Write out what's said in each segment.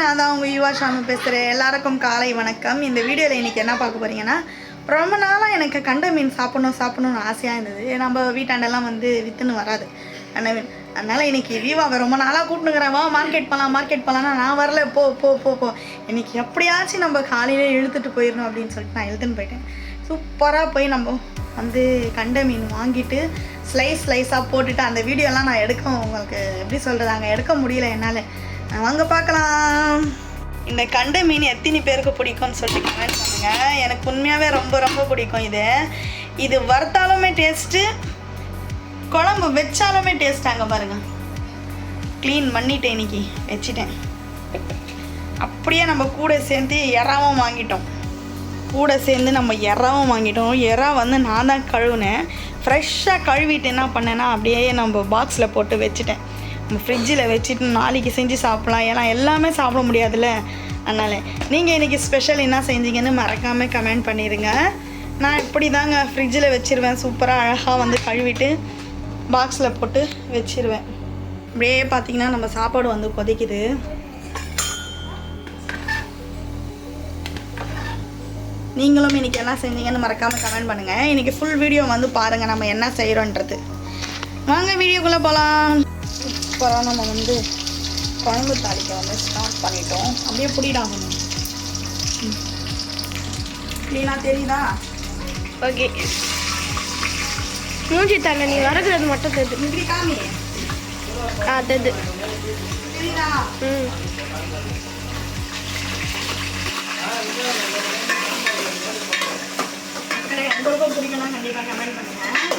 நான் தான் உங்கள் யுவா ஷாமி பேசுகிறேன் எல்லாருக்கும் காலை வணக்கம். இந்த வீடியோவில் இன்றைக்கி என்ன பார்க்க போகிறீங்கன்னா ரொம்ப நாளாக எனக்கு கண்ட மீன் சாப்பிடணும் சாப்பிடணும்னு ஆசையாக இருந்தது. நம்ம வீட்டாண்டெல்லாம் வந்து விற்றுன்னு வராது. கண்ட மீன். அதனால் இன்னைக்கு விவாவை ரொம்ப நாளாக கூப்பிட்டுக்கிறேன் வா மார்க்கெட் போகலாம் மார்க்கெட் போகலான்னா நான் வரல. போ போ போ போ. இன்னைக்கு எப்படியாச்சும் நம்ம காலையிலே இழுத்துட்டு போயிடணும் அப்படின்னு சொல்லிட்டு நான் இழுத்துன்னு போயிட்டேன். சூப்பராக போய் நம்ம வந்து கண்ட மீன் வாங்கிட்டு ஸ்லைஸ் ஸ்லைஸாக போட்டுட்டு அந்த வீடியோலாம் நான் எடுக்க உங்களுக்கு எப்படி சொல்கிறது அங்கே எடுக்க முடியல என்னால். வாங்க பார்க்கலாம். இந்த கண்ட மீன் எத்தனை பேருக்கு பிடிக்கும்னு சொல்லிட்டு கமெண்ட் பண்ணுங்க. எனக்கு உண்மையாகவே ரொம்ப ரொம்ப பிடிக்கும் இது. இது வறுத்தாலுமே டேஸ்ட்டு குழம்பு வச்சாலுமே டேஸ்ட்டாங்க பாருங்க. க்ளீன் பண்ணிட்டேன் இன்னைக்கு. வச்சிட்டேன். அப்படியே நம்ம கூட சேர்ந்து இறாவும் வாங்கிட்டோம். கூட சேர்ந்து நம்ம இறாவும் வாங்கிட்டோம். இறா வந்து நான் தான் கழுவுனேன். ஃப்ரெஷ்ஷாக கழுவிட்டு என்ன பண்ணேன்னா அப்படியே நம்ம பாக்ஸில் போட்டு வச்சுட்டேன். நம்ம ஃப்ரிட்ஜில் வச்சுட்டு நாளைக்கு செஞ்சு சாப்பிட்லாம். ஏன்னா எல்லாமே சாப்பிட முடியாதுல்ல. அதனால் நீங்கள் இன்றைக்கி ஸ்பெஷல் என்ன செஞ்சீங்கன்னு மறக்காமல் கமெண்ட் பண்ணிடுங்க நான் இப்படி தாங்க ஃப்ரிட்ஜில் வச்சுருவேன். சூப்பராக அழகாக வந்து கழுவிட்டு பாக்ஸில் போட்டு வச்சிருவேன். அப்படியே பார்த்தீங்கன்னா நம்ம சாப்பாடு வந்து கொதிக்குது. நீங்களும் இன்றைக்கி என்ன செஞ்சீங்கன்னு மறக்காமல் கமெண்ட் பண்ணுங்கள் இன்றைக்கி ஃபுல் வீடியோ வந்து பாருங்கள் நம்ம என்ன செய்கிறோன்றது வாங்க வீடியோக்குள்ளே போகலாம் சூப்பராக நம்ம வந்து குழம்பு தாளிக்க வந்து ஸ்டார்ட் பண்ணிட்டோம். அப்படியே புடிடாகணும் க்ளீனாக தெரியுதா? ஓகே. மூஞ்சி தண்ணி நீ வரகுறது மட்டும் தெரியுது காமி. ஆ தெரியுது தெரியுதா ம். கண்டிப்பாக கமெண்ட் பண்ணுங்கள்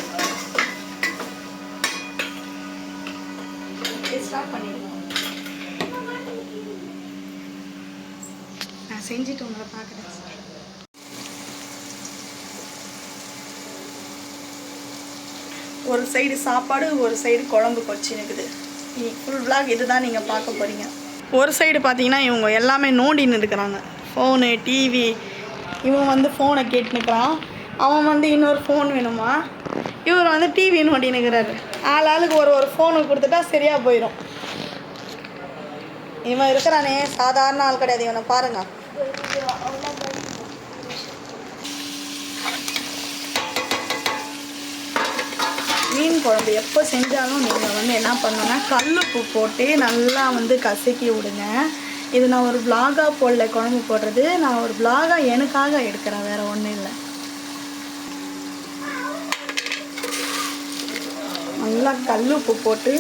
ஸ்டார்ட் பண்ணிடுவோம். நான் செஞ்சுட்டு உங்களை பார்க்குறேன் ஒரு சைடு சாப்பாடு ஒரு சைடு குழம்பு கொச்சி இருக்குது ஃபுல் இது இதுதான் நீங்கள் பார்க்க போகிறீங்க ஒரு சைடு பார்த்தீங்கன்னா இவங்க எல்லாமே நோண்டின்னு இருக்கிறாங்க. ஃபோனு டிவி இவன் வந்து ஃபோனை கேட்டுனுக்கிறான் அவன் வந்து இன்னொரு ஃபோன் வேணுமா? இவர் வந்து டிவி நோண்டினுக்கிறாரு ஆள் ஆளுக்கு ஒரு ஒரு ஃபோனு கொடுத்துட்டா சரியாக போயிடும் இவன் இருக்கிறானே சாதாரண ஆள் கிடையாது இவனை பாருங்க. மீன் குழம்பு எப்போ செஞ்சாலும் நீங்கள் வந்து என்ன பண்ணணும்னா கல்லுப்பு போட்டு நல்லா வந்து கசக்கி விடுங்க. இது நான் ஒரு vlog-ஆ போடல குழம்பு போடுறது. நான் ஒரு vlog-ஆ எனக்காக எடுக்கிறேன் வேறு ஒன்றும் இல்லை. நல்லா கல்லுப்பு போட்டு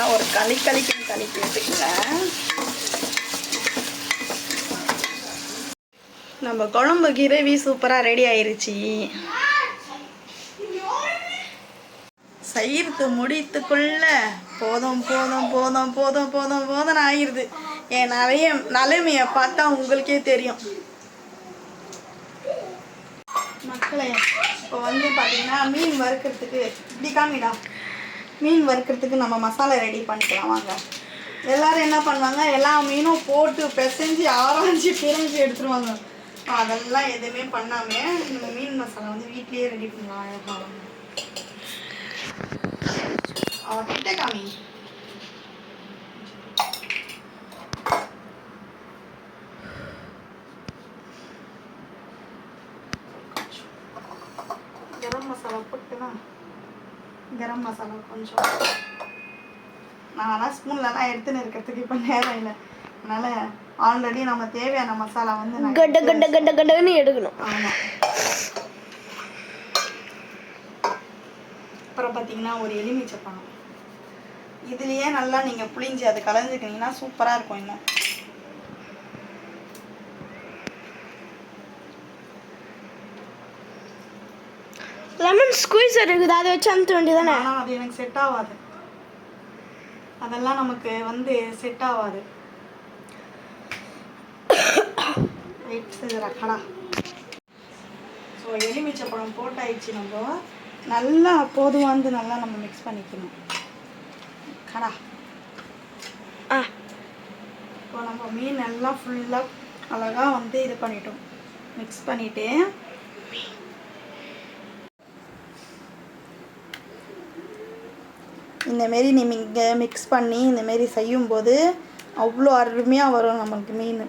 நல்லா ஒரு களி களிக்கு கலக்கி விட்டுக்கிறேன் நம்ம குழம்பு கிரேவி சூப்பராக ரெடி ஆயிருச்சு. செய்யறது முடித்துக்குள்ள போதும் போதும் போதும் போதும் போதும் போதும் ஆயிடுது என் நிறைய நிலைமையை பார்த்தா உங்களுக்கே தெரியும். மக்களே இப்போ வந்து பார்த்தீங்கன்னா மீன் வறுக்கிறதுக்கு இப்படி காமிடா. மீன் வறுக்கிறதுக்கு நம்ம மசாலா ரெடி பண்ணிக்கலாம் வாங்க. எல்லாரும் என்ன பண்ணுவாங்க? எல்லா மீனும் போட்டு பிசைஞ்சு ஆராய்ச்சி பிரிஞ்சு எடுத்துருவாங்க. அதெல்லாம் எதுவுமே பண்ணாம நம்ம மீன் மசாலா வந்து வீட்லேயே ரெடி பண்ணலாம் அழகா வாங்க. காமி. கரம் மசாலா போட்டுனா கரம் மசாலா கொஞ்சம். நான்லாம் ஸ்பூன்லலாம் எடுத்துன்னு இருக்கிறதுக்கு இப்போ நேரம் இல்லை. அதனால் ஆல்ரெடி நம்ம தேவையான மசாலா வந்து கட்ட கட்ட கட்ட கட்டன்னு எடுக்கணும். ஆமாம் அப்புறம் பார்த்தீங்கன்னா ஒரு எலுமிச்சை பழம். இதுலேயே நல்லா நீங்கள் புளிஞ்சு அது கலந்துக்கினீங்கன்னா சூப்பராக இருக்கும் இன்னும். லெமன் ஸ்குவீஸ் இருக்குது அதை வச்சு அமுத்த வேண்டியதானே ஆனால் அது எனக்கு செட் ஆகாது. அதெல்லாம் நமக்கு வந்து செட் ஆகாது. வெயிட் ரக்கடா ஸோ எலுமிச்சை பழம் போட்டாயிடுச்சு நம்ம. நல்லா போதுவாந்து நல்லா நம்ம மிக்ஸ் பண்ணிக்கணும். கடா. ஆ. இப்போ நம்ம மீன் எல்லாம் ஃபுல்லாக அழகாக வந்து இது பண்ணிட்டோம். மிக்ஸ் பண்ணிவிட்டு இந்தமாரி நீ இங்கே மிக்ஸ் பண்ணி இந்தமாரி செய்யும்போது அவ்வளோ அருமையாக வரும் நமக்கு மீன்.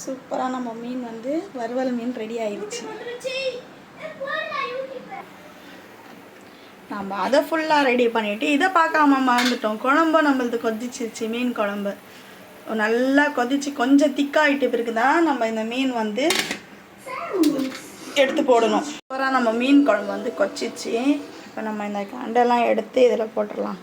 சூப்பராக நம்ம மீன் வந்து வறுவல் மீன் ரெடி ஆயிடுச்சு நம்ம அதை ஃபுல்லாக ரெடி பண்ணிவிட்டு இதை பார்க்காம மறந்துட்டோம். குழம்பு நம்மளது கொதிச்சிருச்சு மீன் குழம்பு. நல்லா கொதிச்சு கொஞ்சம் திக்காயிட்டு பிறகு தான் நம்ம இந்த மீன் வந்து எடுத்து போடணும். அப்புறம் நம்ம மீன் குழம்பு வந்து கொச்சிச்சு. இப்போ நம்ம இந்த கண்டெல்லாம் எடுத்து இதில் போட்டுடலாம்.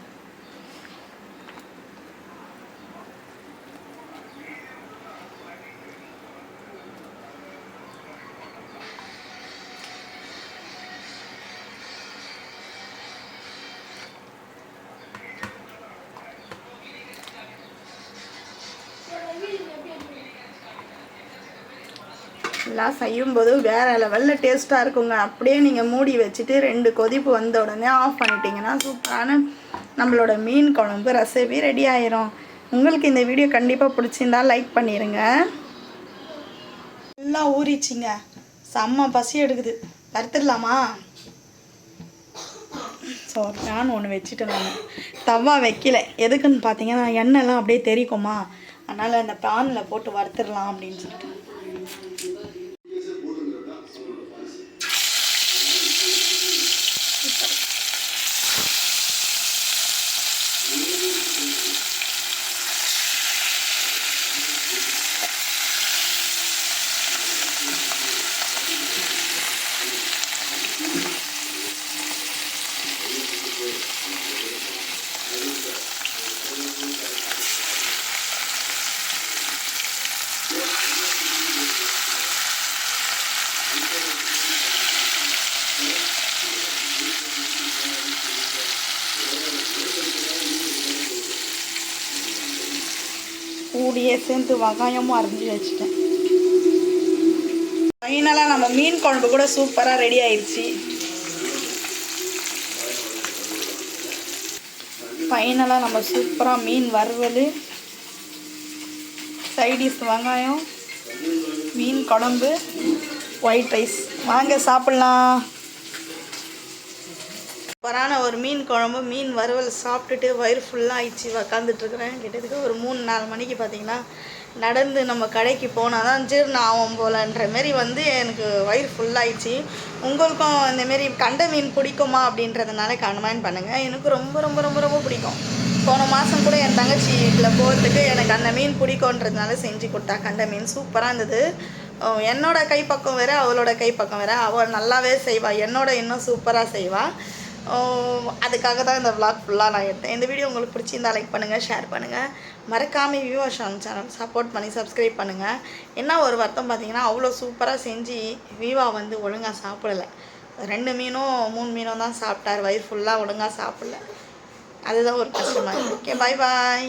எல்லாம் செய்யும்போது வேறு லெவலில் டேஸ்ட்டாக இருக்குங்க. அப்படியே நீங்கள் மூடி வச்சுட்டு ரெண்டு கொதிப்பு வந்த உடனே ஆஃப் பண்ணிட்டீங்கன்னா சூப்பரான நம்மளோட மீன் குழம்பு ரெசிபி ரெடி ஆயிரும். உங்களுக்கு இந்த வீடியோ கண்டிப்பாக பிடிச்சிருந்தா லைக் பண்ணிடுங்க நல்லா ஊறிச்சிங்க செம்ம பசி எடுக்குது. வறுத்துடலாமா? ஸோ நான் ஒன்று வச்சுட்டு நான். தவா வைக்கல. எதுக்குன்னு பார்த்தீங்கன்னா எண்ணெய்லாம் அப்படியே தெரிக்குமா? அதனால் அந்த பேனில் போட்டு வறுத்துடலாம் அப்படின்னு சொல்லிட்டு. கூடியே சேர்ந்து வெங்காயமும் அரைஞ்சி வச்சுட்டேன். ஃபைனலாக நம்ம மீன் குழம்பு கூட சூப்பராக ரெடி ஆயிடுச்சு ஃபைனலாக நம்ம சூப்பராக மீன் வறுவல். சைடிஷ் வெங்காயம் மீன் குழம்பு ஒயிட் ரைஸ் வாங்க சாப்பிட்லாம். சூப்பரான ஒரு மீன் குழம்பு மீன் வறுவல் சாப்பிட்டுட்டு வயிறு ஃபுல்லாக ஆயிடுச்சு. உக்காந்துட்ருக்குறேன் கிட்டத்தட்ட ஒரு மூணு நாலு மணிக்கு பார்த்தீங்கன்னா நடந்து நம்ம கடைக்கு போனால் தான் ஜீர்ணம் ஆகும் போலன்ற மாரி வந்து எனக்கு வயிறு ஃபுல்லாகிடுச்சு உங்களுக்கும் இந்தமாரி கண்ட மீன் பிடிக்குமா அப்படின்றதுனால கமெண்ட் பண்ணுங்கள் எனக்கு ரொம்ப ரொம்ப ரொம்ப ரொம்ப பிடிக்கும். போன மாதம் கூட என் தங்கச்சி இதில் போகிறதுக்கு எனக்கு அந்த மீன் பிடிக்குன்றதுனால செஞ்சு கொடுத்தா கண்ட மீன் சூப்பராக இருந்தது. என்னோடய என்னோட கைப்பக்கம் வேறு அவளோட கைப்பக்கம் வேறு. அவள் நல்லாவே செய்வாள் என்னோட இன்னும் சூப்பராக செய்வாள் அதுக்காக தான் இந்த விளாக் ஃபுல்லாக நான் எடுத்தேன். இந்த வீடியோ உங்களுக்கு பிடிச்சிருந்தா லைக் பண்ணுங்கள் ஷேர் பண்ணுங்கள் மறக்காமல் விவோ ஷான் சேனல் சப்போர்ட் பண்ணி சப்ஸ்கிரைப் பண்ணுங்கள் என்ன ஒரு வருத்தம் பார்த்தீங்கன்னா அவ்வளோ சூப்பராக செஞ்சு வீவா வந்து ஒழுங்காக சாப்பிடலை. ரெண்டு மீனும் மூணு மீனும் தான் சாப்பிட்டார். வயிறு ஃபுல்லாக ஒழுங்காக சாப்பிடல. அதுதான் ஒரு கஷ்டமாக இருக்குது ஓகே பாய் பாய்